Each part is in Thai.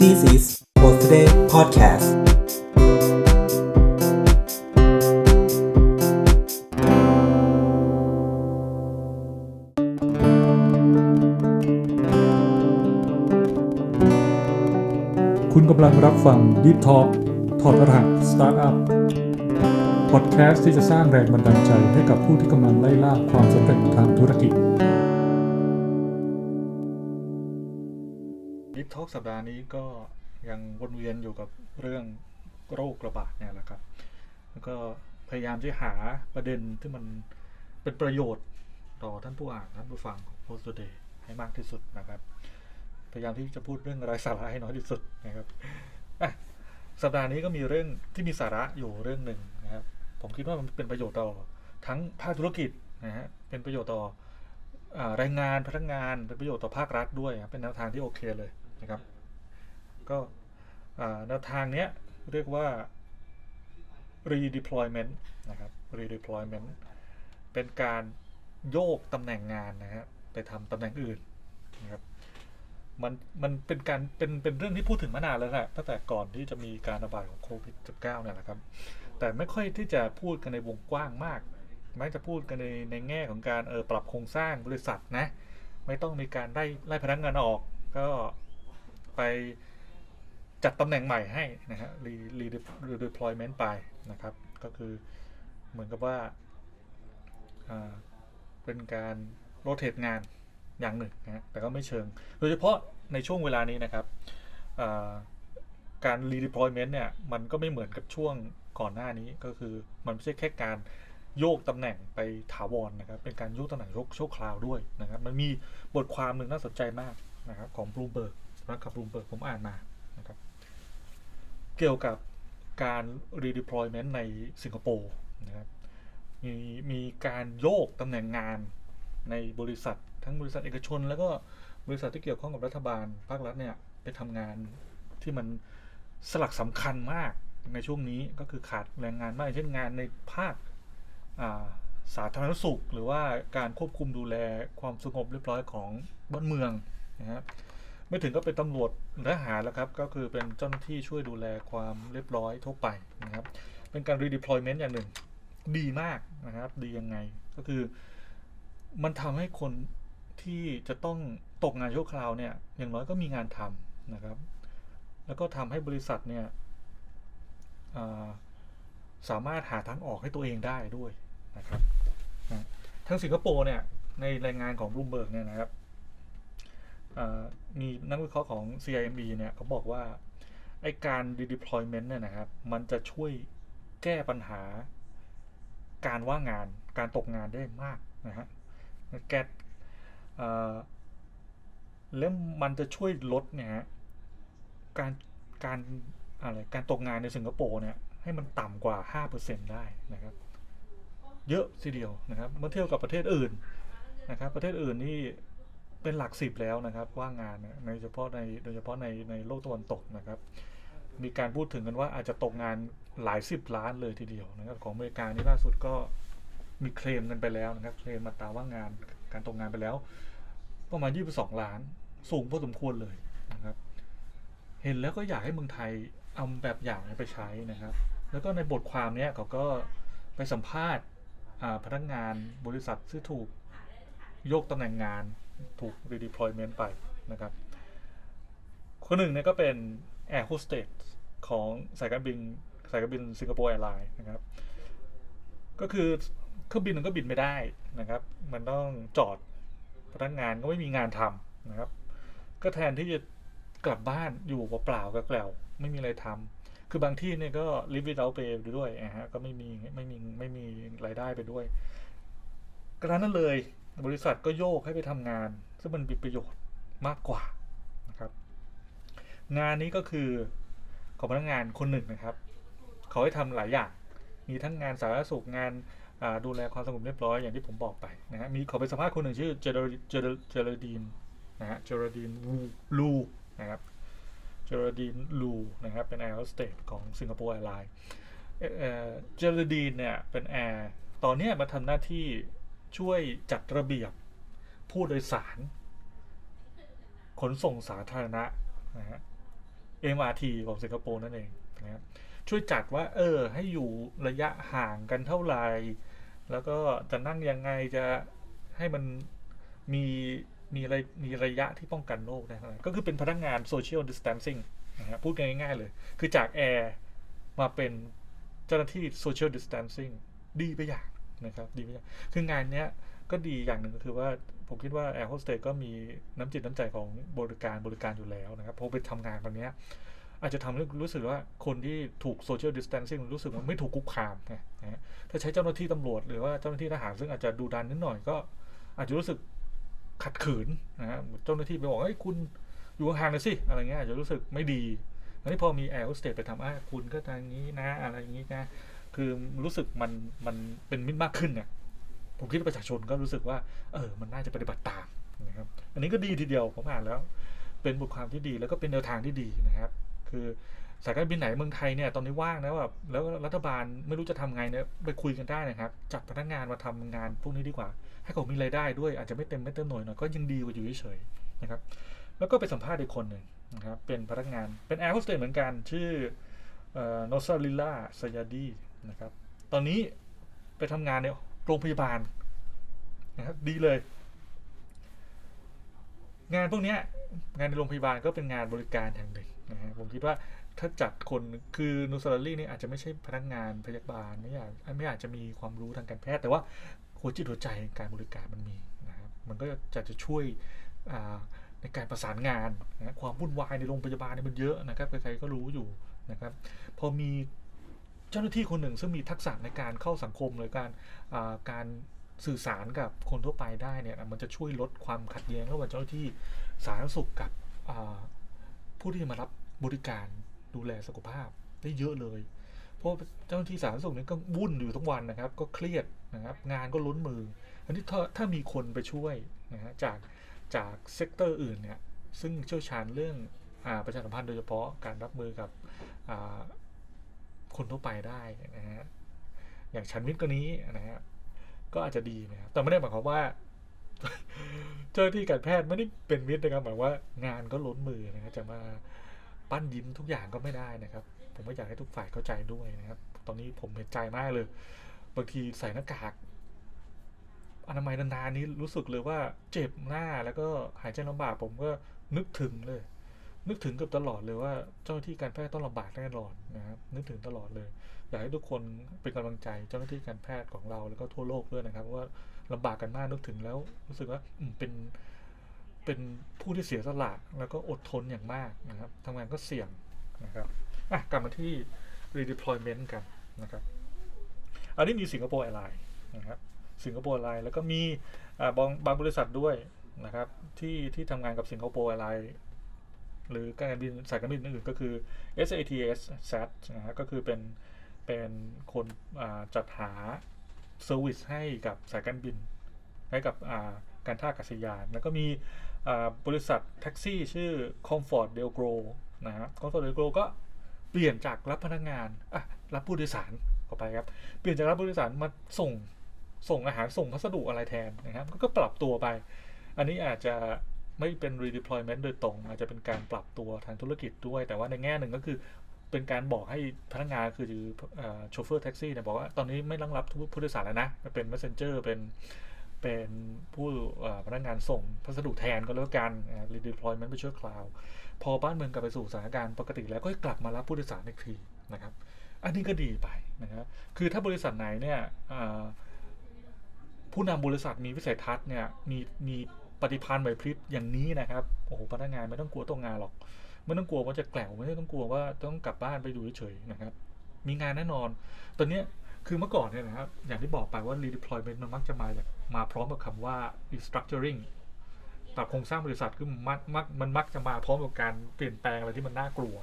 This is Birthday Podcast คุณกำลังรับฟัง Deep Talk ถอดรหัสสตาร์ทอัพพอดแคสต์ที่จะสร้างแรงบันดาลใจให้กับผู้ที่กำลังไล่ล่าความสำเร็จทางธุรกิจ ดิฟทอกสัปดาห์นี้ก็ยังวนเวียนอยู่กับเรื่องโรคระบาดเนี่ยแหละครับ แล้วก็พยายามที่หาประเด็นที่มันเป็นประโยชน์ต่อท่านผู้อ่านท่านผู้ฟังของ Post Today ให้มากที่สุดนะครับ พยายามที่จะพูดเรื่องไร้สาระให้น้อยที่สุดนะครับสัปดาห์นี้ก็มีเรื่องที่มีสาระอยู่เรื่องหนึ่งนะครับ ผมคิดว่ามันเป็นประโยชน์ต่อทั้งภาคธุรกิจนะฮะเป็นประโยชน์ต่อแรงงานพนักงานเป็นประโยชน์ต่อภาครัฐด้วยครับเป็นแนวทางที่โอเคเลย นะครับ ก็แนวทางเนี้ยเรียกว่า redeployment นะครับ redeployment เป็นการโยกตำแหน่งงานนะฮะไปทำตำแหน่งอื่นนะครับมันมันเป็นการเป็นเป็นเรื่องที่พูดถึงมานานแล้วแหละตั้งแต่ก่อนที่จะมีการระบาดของโควิด -19 เนี่ยแหละครับ แต่ไม่ค่อยที่จะพูดกันในวงกว้างมากมักจะพูดกันในในแง่ของการเออปรับโครงสร้างบริษัทนะ ไม่ต้องมีการไล่ไล่พนักงานออก ก็ ไปจัดตำแหน่งใหม่ให้นะฮะรีรีรีด deployment ไปนะครับ ก็คือเหมือนกับว่าเป็นการโรเตทงานอย่างหนึ่งนะฮะแต่ก็ไม่เชิง โดยเฉพาะในช่วงเวลานี้นะครับการ redeployment เนี่ยมันก็ไม่เหมือนกับช่วงก่อนหน้านี้ก็คือมันไม่ใช่แค่การโยกตำแหน่งไปถาวรนะครับ เป็นการโยกตำแหน่งโยกชั่วคราวด้วยนะครับ มันมีบทความหนึ่งน่าสนใจมากนะครับของบลูเบิร์ก นะครับบลูเบิร์กผมอ่านมานะครับ เกี่ยวกับการ redeployment ในสิงคโปร์นะครับมีมีการโยกตำแหน่งงานในบริษัท ทั้งบริษัทเอกชน แล้วก็บริษัทที่เกี่ยวข้องกับรัฐบาลภาครัฐเนี่ยไปทำงานที่มันสลักสำคัญมากในช่วงนี้ก็คือขาดแรงงานมากเช่นงานในภาคาสาธารณสุข หรือว่าการควบคุมดูแลความสงบเรียบร้อยของบ้านเมืองนะครับ ไม่ถึงก็เป็นตำรวจทหารแล้วครับ ก็คือเป็นเจ้าหน้าที่ช่วยดูแลความเรียบร้อยทั่วไปนะครับ เป็นการ redeployment อย่างหนึ่ง ดีมากนะครับ ดียังไง ก็คือมันทำให้คนที่จะต้องตกงานชั่วคราวเนี่ย อย่างน้อยก็มีงานทำนะครับ แล้วก็ทำให้บริษัทเนี่ยาสามารถหาทางออกให้ตัวเองได้ด้วยนะครับนะทั้งสิงคโปร์เนี่ย ในรายงานของบลูเบิร์กเนี่ยนะครับ มีนักวิเคราะห์ของ CIMB เนี่ยเขาบอกว่า ไอการ redeployment เนี่ยนะครับ มันจะช่วยแก้ปัญหาการว่างงานการตกงานได้มากนะฮะแกแล้วมันจะช่วยลดเนี่ยฮะการการอะไรการตกงานในสิงคโปร์เนี่ยให้มันต่ำกว่า 5%ได้นะครับ เยอะทีเดียวนะครับ เมื่อเทียบกับประเทศอื่นนะครับ ประเทศอื่นนี่ เป็นหลักสิบแล้วนะครับว่างงานเนี่ยในเฉพาะในโดยเฉพาะในในโลกตะวันตกนะครับ มีการพูดถึงกันว่าอาจจะตกงานหลายสิบล้านเลยทีเดียวนะครับของอเมริกานี่ล่าสุดก็มีเคลมกันไปแล้วนะครับเคลมมาตาว่างงานการตกงานไปแล้ว ประมาณ22ล้าน สูงพอสมควรเลยนะครับ เห็นแล้วก็อยากให้เมืองไทยเอาแบบอย่างนี้ไปใช้นะครับ แล้วก็ในบทความเนี้ยเขาก็ไปสัมภาษณ์พนักงานบริษัทที่ถูกโยกตำแหน่งงาน ถูก redeployment ไปนะครับ คนหนึ่งเนี่ยก็เป็น air hostess ของสายการบินสายการบินสิงคโปร์แอร์ไลน์นะครับ ก็คือเครื่องบินมันก็บินไม่ได้นะครับ มันต้องจอดพนักงานก็ไม่มีงานทำนะครับ ก็แทนที่จะกลับบ้านอยู่เปล่าๆกับแกลวไม่มีอะไรทำคือบางที่เนี่ยก็ live without pay ไปด้วยนะฮะก็ไม่มีไม่มีไม่มีรายได้ไปด้วยกระนั้นเลย บริษัทก็โยกให้ไปทำงาน ซึ่งมันมีประโยชน์มากกว่านะครับ งานนี้ก็คือของพนักงานคนหนึ่งนะครับเขาให้ทำหลายอย่าง มีทั้งงานสาธารณสุขงานดูแลความสงบเรียบร้อยอย่างที่ผมบอกไปนะฮะมีขอไปสัมภาษณ์คนหนึ่งชื่อเจเดเจเดเจเดดีนนะฮะเจเดดีนลูนะครับเจอร์ดีนลูนะครับเป็นแอร์โฮสเตสของสิงคโปร์แอร์ไลน์เจอร์ดีนเนี่ยเป็นแอร์ตอนนี้มาทำหน้าที่ ช่วยจัดระเบียบผู้โดยสาร ขนส่งสาธารณะนะฮะ MRT ของสิงคโปร์นั่นเองนะครับช่วยจัดว่าเออให้อยู่ระยะห่างกันเท่าไหร่ แล้วก็จะนั่งยังไงจะให้มันมีมีอะไรมีระยะที่ป้องกันโรคได้ก็คือเป็นพนักงาน social distancing นะครับพูดง่ายๆเลย คือจากแอร์มาเป็นเจ้าหน้าที่ social distancing ดีไปอย่าง นะครับดีไปอย่างคืองานเนี้ยก็ดีอย่างหนึ่งก็คือว่าผมคิดว่าแอร์โฮสเตสก็มีน้ำจิตน้ำใจของบริการบริการอยู่แล้วนะครับพอไปทำงานแบบเนี้ยอาจจะทำให้รู้สึกว่าคนที่ถูกโซเชียลดิส a ทนซิ่งรู้สึกว่าไม่ถูกคุกคามไงนะถ้าใช้เจ้าหน้าที่ตำรวจหรือว่าเจ้าหน้าที่ทหารซึ่งอาจจะดูดันนิดหน่อยก็ อาจจะรู้สึกขัดขืนนะฮะเจ้าหน้าที่ไปบอกเฮ้ยคุณอยู่ห่างๆเลยสิอะไรเงี้ยอาจจะรู้สึกไม่ดีอันนี้พอมีแอร์โฮสเตสไปทำอะคุณก็ทางนี้นะ อะไรอย่างนี้นะ คือรู้สึกมันมันเป็นมิตรมากขึ้นเนี่ยผมคิดว่าประชาชนก็รู้สึกว่า เออ มันน่าจะปฏิบัติตามนะครับ อันนี้ก็ดีทีเดียวผมอ่านแล้ว เป็นบทความที่ดีแล้วก็เป็นแนวทางที่ดีนะครับ คือสายการบินไหนเมืองไทยเนี่ยตอนนี้ว่างนะแบบแล้วรัฐบาลไม่รู้จะทำไงเนี่ยไปคุยกันได้นะครับจัดพนักงานมาทำงานพวกนี้ดีกว่า ให้เขามีรายได้ด้วยอาจจะไม่เต็มไม่เต็มหน่วยหน่อยก็ยังดีกว่าอยู่เฉยๆนะครับ แล้วก็ไปสัมภาษณ์อีกคนหนึ่งนะครับเป็นพนักงานเป็นแอร์โฮสเตสเหมือนกันชื่อโนซาลิล่าสยาดี นะครับ ตอนนี้ไปทำงานในโรงพยาบาลนะครับดีเลย งานพวกนี้งานในโรงพยาบาลก็เป็นงานบริการอย่างหนึ่งนะฮะผมคิดว่าถ้าจัดคนคือนูซารี่นี่อาจจะไม่ใช่พนักงานพยาบาลไม่อยากไม่อาจจะมีความรู้ทางการแพทย์ แต่ว่าหัวจิตหัวใจการบริการมันมีนะครับมันก็จะจะช่วยในการประสานงานนะความวุ่นวายในโรงพยาบาลเนี่ยมันเยอะนะครับใครๆก็รู้อยู่นะครับ พอมี จ้าหน้าที่คนหนึ่งซึ่งมีทักษะในการเข้าสังคมหรือการการสื่อสารกับคนทั่วไปได้เนี่ยมันจะช่วยลดความขัดแย้งระหว่างเจ้าหน้าที่สาธารณสุขกับผู้ที่มารับบริการดูแลสุขภาพได้เยอะเลย เพราะเจ้าหน้าที่สาธารณสุขนี่ก็วุ่นอยู่ทั้งวันนะครับ ก็เครียดนะครับงานก็ล้นมือ อันนี้ถ้าถ้ามีคนไปช่วยนะฮะจากจากเซกเตอร์อื่นเนี่ยซึ่งเชี่ยวชาญเรื่องอประชาสัมพันธ์โดยเฉพาะการรับมือกับ คนทั่วไปได้นะฮะอย่างชันมิตรก็นี้นะฮะก็อาจจะดีนะครับแต่ไม่ได้หมายความว่า เจ้าที่การแพทย์ไม่ได้เป็นมิตรนะครับหมายว่างานก็ล้นมือนะครับจะมาปั้นยิ้มทุกอย่างก็ไม่ได้นะครับ ผมก็อยากให้ทุกฝ่ายเข้าใจด้วยนะครับ ตอนนี้ผมเห็นใจมากเลย บางทีใส่หน้ากากอนามัยนานๆนี้รู้สึกเลยว่าเจ็บหน้าแล้วก็หายใจลำบากผมก็นึกถึงเลย นึกถึงกับตลอดเลยว่าเจ้าหน้าที่การแพทย์ต้องลำบากแน่นอนนะครับนึกถึงตลอดเลย อยากให้ทุกคนเป็นกำลังใจเจ้าหน้าที่การแพทย์ของเราแล้วก็ทั่วโลกด้วยนะครับ ว่าลำบากกันมากนึกถึงแล้ว รู้สึกว่าเป็นเป็นผู้ที่เสียสละแล้วก็อดทนอย่างมากนะครับทำงานก็เสี่ยงนะครับอะกลับมาที่ redeployment กันนะครับ อันนี้มีสิงคโปร์แอร์ไลน์นะครับสิงคโปร์แอร์ไลน์แล้วก็มีบางบางบริษัทด้วยนะครับที่ที่ทำงานกับสิงคโปร์แอร์ไลน์ หรือการบินสายการบินอื่นก็คือ SATS SAT นะฮะก็คือเป็นเป็นคนจัดหาเซอร์วิสให้กับสายการบิน ให้กับการท่าอากาศยาน แล้วก็มีบริษัทแท็กซี่ชื่อ Comfort Del Gro นะฮะ Comfort Del Gro ก็เปลี่ยนจากรับพนักงานอะรับผู้โดยสารขอไปครับ เปลี่ยนจากรับผู้โดยสารมาส่งส่งอาหารส่งพัสดุอะไรแทนนะครับ ก็ปรับตัวไป อันนี้อาจจะ ไม่เป็น redeployment โดยตรง อาจจะเป็นการปรับตัวทางธุรกิจด้วย แต่ว่าในแง่หนึ่งก็คือเป็นการบอกให้พนักงานคือโชเฟอร์แท็กซี่เนี่ยบอกว่าตอนนี้ไม่ต้องรับผู้โดยสารแล้วนะเป็น messenger เป็นเป็นผู้พนักงานส่งพัสดุแทนก็แล้วกัน redeployment ไปช่วคราวพอบ้านเมืองกลับไปสู่สถานการณ์ปกติแล้วก็กลับมารับผู้โดยสารอีกทีนะครับ อันนี้ก็ดีไปนะครับคือถ้าบริษัทไหนเนี่ยผู้นำบริษัทมีวิสัยทัศน์เนี่ยมีมี ปฏิพันธ์ไหวพริบอย่างนี้นะครับโอ้โหพนักงานไม่ต้องกลัวตรงงานหรอกไม่ต้องกลัวว่าจะแกล่วไม่ต้องกลัวว่าต้องกลับบ้านไปอยู่เฉยๆนะครับ มีงานแน่นอน ตอนนี้คือเมื่อก่อนเนี่ยนะครับ อย่างที่บอกไปว่า redeployment มันมักจะมาจากมาพร้อมกับคำว่า restructuring ปรับโครงสร้างบริษัทคือมักมักมันมักจะมาพร้อมกับการเปลี่ยนแปลงอะไรที่มันน่ากลัว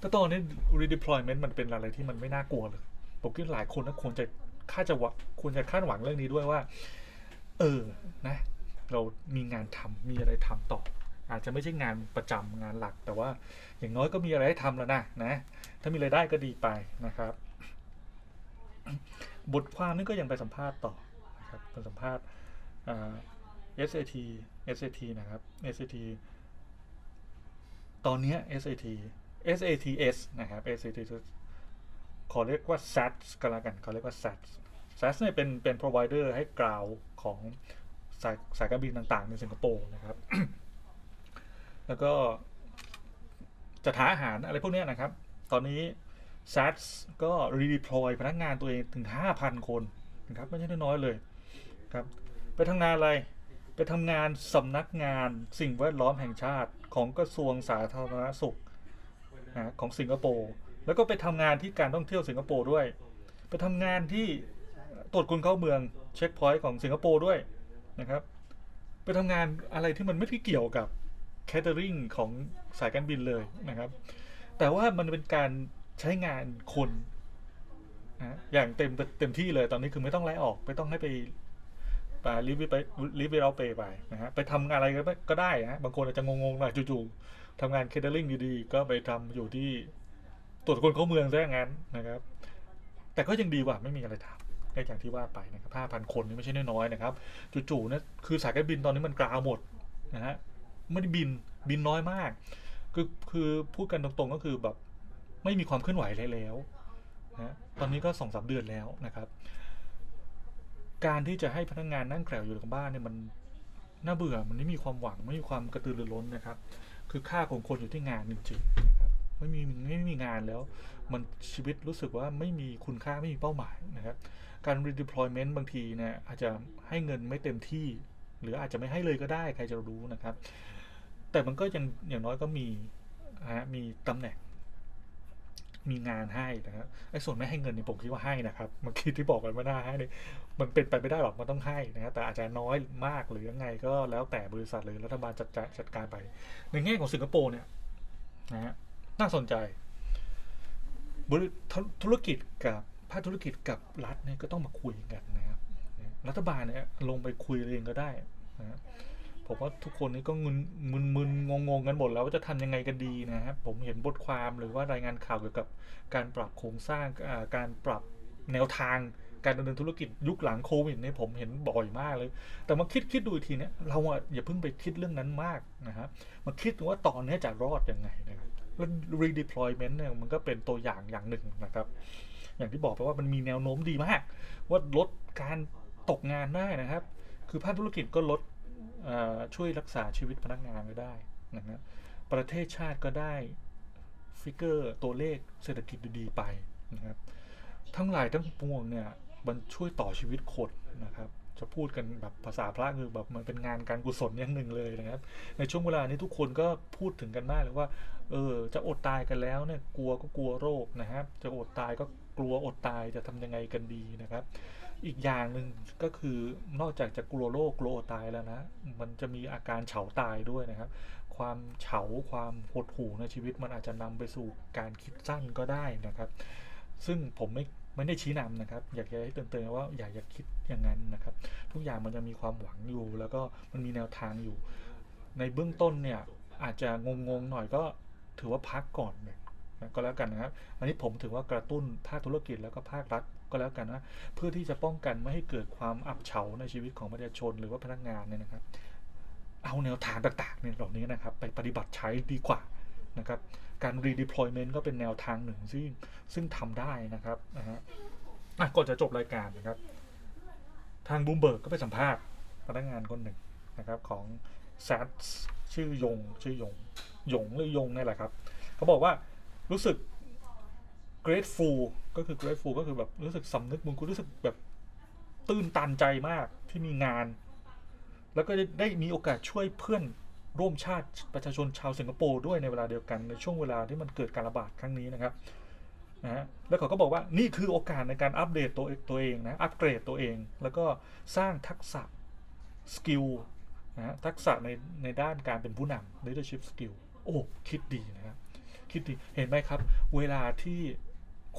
แต่ตอนนี้ redeployment มันเป็นอะไรที่มันไม่น่ากลัวเลยผมคิดหลายคนนะควรจะคาดจะควรจะคาดหวังเรื่องนี้ด้วยว่า เออนะ เรามีงานทำมีอะไรทำต่อ อาจจะไม่ใช่งานประจำงานหลัก แต่ว่าอย่างน้อยก็มีอะไรให้ทำแล้วนะนะ ถ้ามีไรายได้ก็ดีไปนะครับ บทความนี้ก็ยังไปสัมภาษณ์ต่อนะครับเป็นสัมภาษณ์ SAT SAT นะครับ SAT ตอนนี้ SAT SATS นะครับ SAT ขอเรียกว่า SATS ก็แล้วกันขาเรียกว่า SATS SATS เนี่ยเป็นเป็น provider ให้กล่าวของ สายสายการบินต่างๆ ในสิงคโปร์นะครับ แล้วก็จัดหาอาหารอะไรพวกนี้นะครับ ตอนนี้ SATS ก็ redeploy พนักงานตัวเองถึง 5,000 คนนะครับไม่ใช่น้อยเลยครับไปทำงานอะไร ไปทำงานสำนักงานสิ่งแวดล้อมแห่งชาติของกระทรวงสาธารณสุขนะของสิงคโปร์แล้วก็ไปทำงานที่การท่องเที่ยวสิงคโปร์ด้วย ไปทำงานที่ตรวจคนเข้าเมืองเช็คพอยต์ของสิงคโปร์ด้วย นะครับ ไปทำงานอะไรที่มันไม่ได้เกี่ยวกับแคเตอริงของสายการบินเลยนะครับ แต่ว่ามันเป็นการใช้งานคนนะอย่างเต็มเต็มที่เลยตอนนี้คือไม่ต้องไล่ออก ไม่ต้องให้ไปไปรีบไปรีบไปเราเปไปนะฮะไปทำอะไรก็ได้ก็ได้นะบางคนอาจจะงงๆหน่อยจู่ๆทำงานเคเตอริงดีๆ ก็ไปทำอยู่ที่ตรวจคนเข้าเมืองซะอย่างนั้นนะครับ แต่ก็ยังดีกว่าไม่มีอะไรทำก็อย่างที่ว่าไปนะครับห้าพันคนนี่ไม่ใช่น้อยๆนะครับจู่ๆเนี่ยคือสายการบินตอนนี้มันกราวหมดนะฮะไม่ได้บินบินน้อยมาก คือคือพูดกันตรงๆก็คือแบบไม่มีความเคลื่อนไหวอะไรแล้วนะตอนนี้ก็สองสามเดือนแล้วนะครับ การที่จะให้พนักงานนั่งแกลวอยู่กับบ้านเนี่ยมันน่าเบื่อมันไม่มีความหวังไม่มีความกระตือรือร้นนะครับ คือค่าของคนอยู่ที่งานจริงๆนะ ไม่มีไม่มีงานแล้ว มันชีวิตรู้สึกว่าไม่มีคุณค่าไม่มีเป้าหมายนะครับการ redeployment บางทีเนี่ยอาจจะให้เงินไม่เต็มที่ หรืออาจจะไม่ให้เลยก็ได้ใครจะรู้นะครับ แต่มันก็ยังอย่างน้อยก็มีนะฮะมีตำแหน่ง มีงานให้นะครับไอ้ส่วนไม่ให้เงินเนี่ยผมคิดว่าให้นะครับเมื่อกี้ที่บอกกันว่าน่าให้เนี่ยมันเป็นไปไม่ได้หรอกมันต้องให้นะครับแต่อาจจะน้อยมากหรือยังไงก็แล้วแต่บริษัทหรือรัฐบาลจัดจัดการไป ในแง่ของสิงคโปร์เนี่ยนะฮะ น่าสนใจบริธุรกิจกับภาคธุรกิจกับรัฐเนี่ยก็ต้องมาคุยกันนะครับรัฐบาลเนี่ยลงไปคุยเองก็ได้นะผมว่าทุกคนนี่ก็มึนมึนมึนงงงๆกันหมดแล้วว่าจะทำยังไงกันดีนะครับผมเห็นบทความหรือว่ารายงานข่าวเกี่ยวกับการปรับโครงสร้างการปรับแนวทางการดำเนินธุรกิจยุคหลังโควิดเนี่ยผมเห็นบ่อยมากเลย แต่มาคิดคิดดูอีกทีเนี่ยเราอย่าเพิ่งไปคิดเรื่องนั้นมากนะครับมาคิดว่าตอนนี้จะรอดยังไงนะครับ redeployment เนี่ยมันก็เป็นตัวอย่างอย่างหนึ่งนะครับ อย่างที่บอกไปว่ามันมีแนวโน้มดีมาก ว่าลดการตกงานได้นะครับ คือภาคธุรกิจก็ลดช่วยรักษาชีวิตพนักงานก็ได้นะครับประเทศชาติก็ได้ฟิกเกอร์ตัวเลขเศรษฐกิจดีๆไปนะครับ ทั้งหลายทั้งปวงเนี่ยมันช่วยต่อชีวิตคนนะครับ จะพูดกันแบบภาษาพระคือแบบมันเป็นงานการกุศลอย่างหนึ่งเลยนะครับ ในช่วงเวลานี้ทุกคนก็พูดถึงกันมากเลยว่า เออ จะอดตายกันแล้วเนี่ย กลัวก็กลัวโรคนะครับ จะอดตายก็กลัวอดตายจะทำยังไงกันดีนะครับ อีกอย่างหนึ่งก็คือนอกจากจะกลัวโรคกลัวตายแล้วนะ มันจะมีอาการเฉาตายด้วยนะครับ ความเฉาความหดหู่ในชีวิตมันอาจจะนำไปสู่การคิดสั้นก็ได้นะครับ ซึ่งผมไม่ ไม่ได้ชี้นำนะครับ อยากจะให้เตือนๆว่าอย่าอย่าคิดอย่างนั้นนะครับ ทุกอย่างมันจะมีความหวังอยู่ แล้วก็มันมีแนวทางอยู่ ในเบื้องต้นเนี่ยอาจจะงงๆหน่อยก็ถือว่าพักก่อนเนี่ยก็แล้วกันนะครับ อันนี้ผมถือว่ากระตุ้นภาคธุรกิจแล้วก็ภาครัฐก็แล้วกันนะ เพื่อที่จะป้องกันไม่ให้เกิดความอับเฉาในชีวิตของประชาชนหรือว่าพนักงานเนี่ยนะครับ เอาแนวทางต่างๆเนี่ยเหล่านี้นะครับ ไปปฏิบัติใช้ดีกว่า นะครับ การ redeployment ก็เป็นแนวทางหนึ่งซึ่งซึ่งทำได้นะครับนะฮะก่อนจะจบรายการนะครับ ทางบูมเบิร์กก็ไปสัมภาษณ์พนักงานคนหนึ่งนะครับของ s a t ชื่อยงชื่อยงยงหรือยงนี่แหละครับ เขาบอกว่ารู้สึก grateful ก็คือ grateful ก็คือแบบรู้สึกสำนึกบุญคุณรู้สึกแบบตื้นตันใจมากที่มีงาน แล้วก็ได้มีโอกาสช่วยเพื่อน ร่วมชาติประชาชนชาวสิงคโปร์ด้วยในเวลาเดียวกันในช่วงเวลาที่มันเกิดการระบาดครั้งนี้นะครับนะฮะแล้วเขาก็บอกว่านี่คือโอกาสในการอัปเดตตัวตัวเองนะอัปเกรดตัวเอง แล้วก็สร้างทักษะสกิลนะฮะทักษะในในด้านการเป็นผู้นำ leadership skill โอ้คิดดีนะครับคิดดีเห็นไหมครับ เวลาที่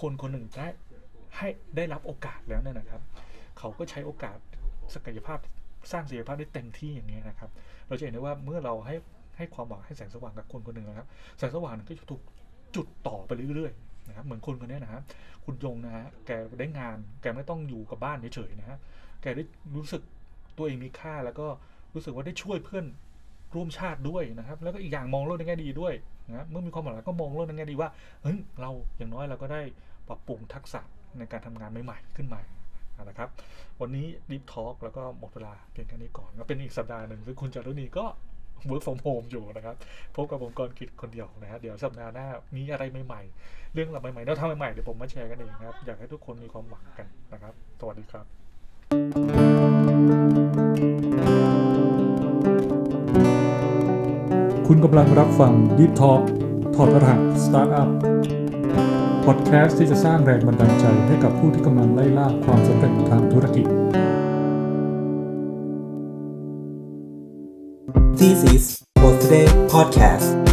คนคนหนึ่งได้ให้ได้รับโอกาสแล้วเนี่ยนะครับ เขาก็ใช้โอกาสศักยภาพ สร้างศักยภาพได้เต็มที่อย่างนี้ยนะครับ เราจะเห็นได้ว่าเมื่อเราให้ให้ความหวังให้แสงสว่างกับคนคนหนึ่งนะครับ แสงสว่างก็จะถูกจุดต่อไปเรื่อยๆนะครับเหมือนคนคนนี้นะครับคุณยงนะฮะแกได้งานแกไม่ต้องอยู่กับบ้านเฉยๆนะฮะแกได้รู้สึกตัวเองมีค่าแล้วก็รู้สึกว่าได้ช่วยเพื่อนร่วมชาติด้วยนะครับ แล้วก็อีกอย่างมองโลกในแง่ดีด้วยนะเมื่อมีความหวังแล้วก็มองโลกในแง่ดีว่าเฮ้ยเราอย่างน้อยเราก็ได้ปรับปรุงทักษะในการทำงานใหม่ๆขึ้นมา นะครับ วันนี้ดิฟทอ l k แล้วก็หมดเวลาเพียงแค่นี้ก่อนก็เป็นอีกสัปดาห์หนึ่งซึ่งคุณจารุณีก็ work from home อยู่นะครับ พบกับผมกรกิจคนเดียวนะฮะเดี๋ยวสัปดาห์หน้ามีอะไรใหม่ๆ เรื่องราวใหม่ๆแนวทางใหม่ๆเดี๋ยวผมมาแชร์กันเองนะครับ อยากให้ทุกคนมีความหวังกันนะครับ สวัสดีครับ คุณกำลังรับฟัง Deep Talk ถอดรหัสสตาร์ทอั พอดแคสต์ที่จะสร้างแรงบันดาลใจให้กับผู้ที่กำลังไล่ล่าความสำเร็จทางธุรกิจ This is for today podcast